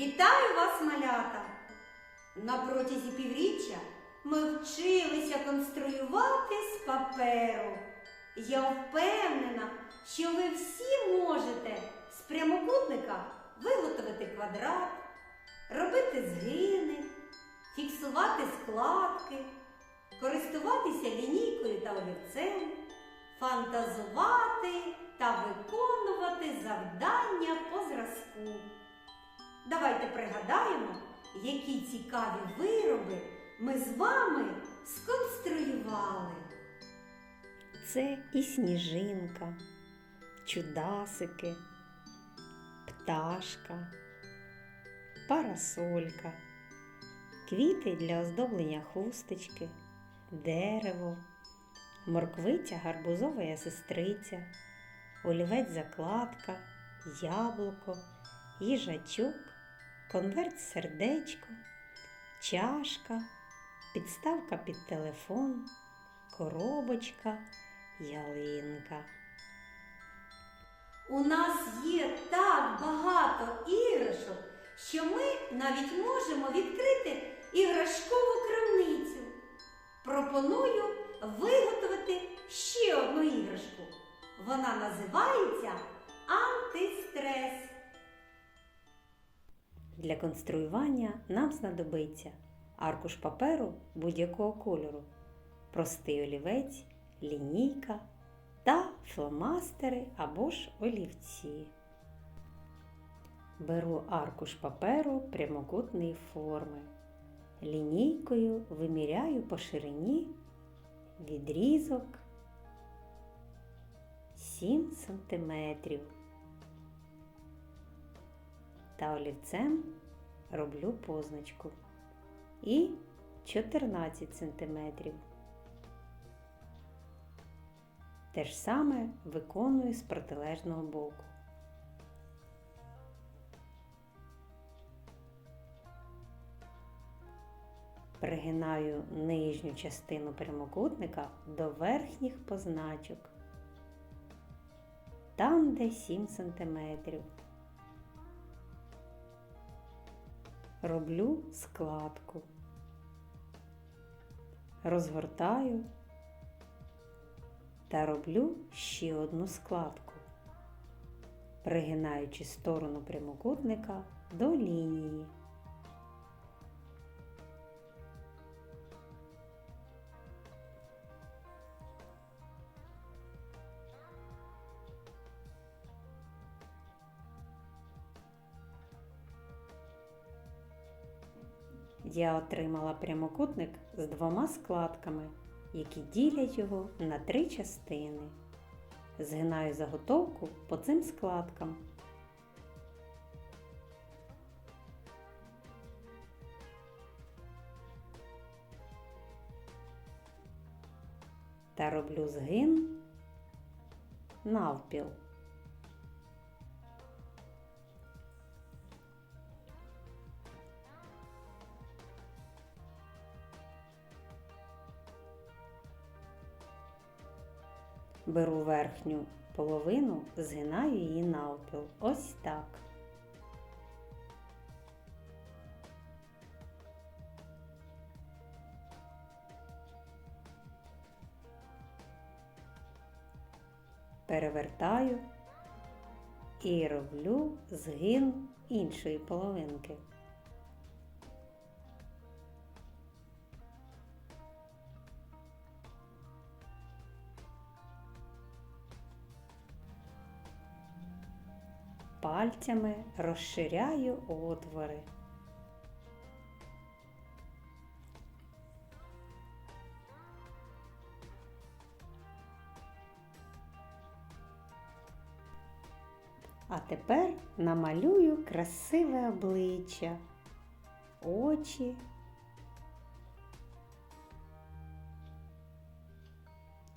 Вітаю вас, малята! На протязі півріччя ми вчилися конструювати з паперу. Я впевнена, що ви всі можете з прямокутника виготовити квадрат, робити згини, фіксувати складки, користуватися лінійкою та олівцем, фантазувати та виконувати завдання по зразку. Давайте пригадаємо, які цікаві вироби ми з вами сконструювали. Це і сніжинка, чудасики, пташка, парасолька, квіти для оздоблення хусточки, дерево, морквиця гарбузова сестриця, олівець закладка, яблуко, їжачок, конверт сердечко, чашка, підставка під телефон, коробочка, ялинка. У нас є так багато іграшок, що ми навіть можемо відкрити іграшкову крамницю. Пропоную виготовити ще одну іграшку. Вона називається антистрес. Для конструювання нам знадобиться аркуш паперу будь-якого кольору, простий олівець, лінійка та фломастери або ж олівці. Беру аркуш паперу прямокутної форми. Лінійкою виміряю по ширині відрізок 7 см та олівцем роблю позначку і 14 см. Те ж саме виконую з протилежного боку. Пригинаю нижню частину прямокутника до верхніх позначок, там, де 7 см. Роблю складку, розгортаю та роблю ще одну складку, пригинаючи сторону прямокутника до лінії. Я отримала прямокутник з двома складками, які ділять його на три частини. Згинаю заготовку по цим складкам. Та роблю згин навпіл. Беру верхню половину, згинаю її навпіл. Ось так. Перевертаю і роблю згин іншої половинки. Пальцями розширяю отвори. А тепер намалюю красиве обличчя, очі.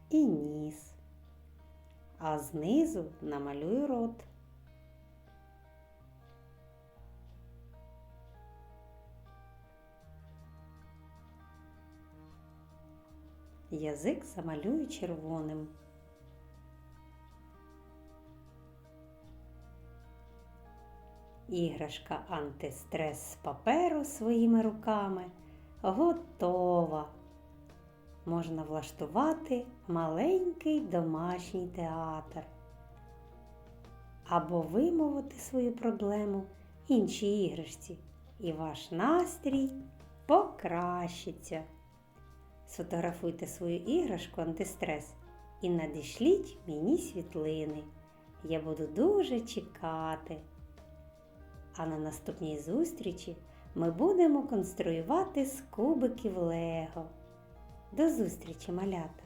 І ніс, а знизу намалюю рот. Язик замалюю червоним. Іграшка антистрес з паперу своїми руками готова. Можна влаштувати маленький домашній театр або вимовити свою проблему іншій іграшці, і ваш настрій покращиться. Сфотографуйте свою іграшку антистрес і надішліть мені світлини. Я буду дуже чекати. А на наступній зустрічі ми будемо конструювати з кубиків Лего. До зустрічі, малята!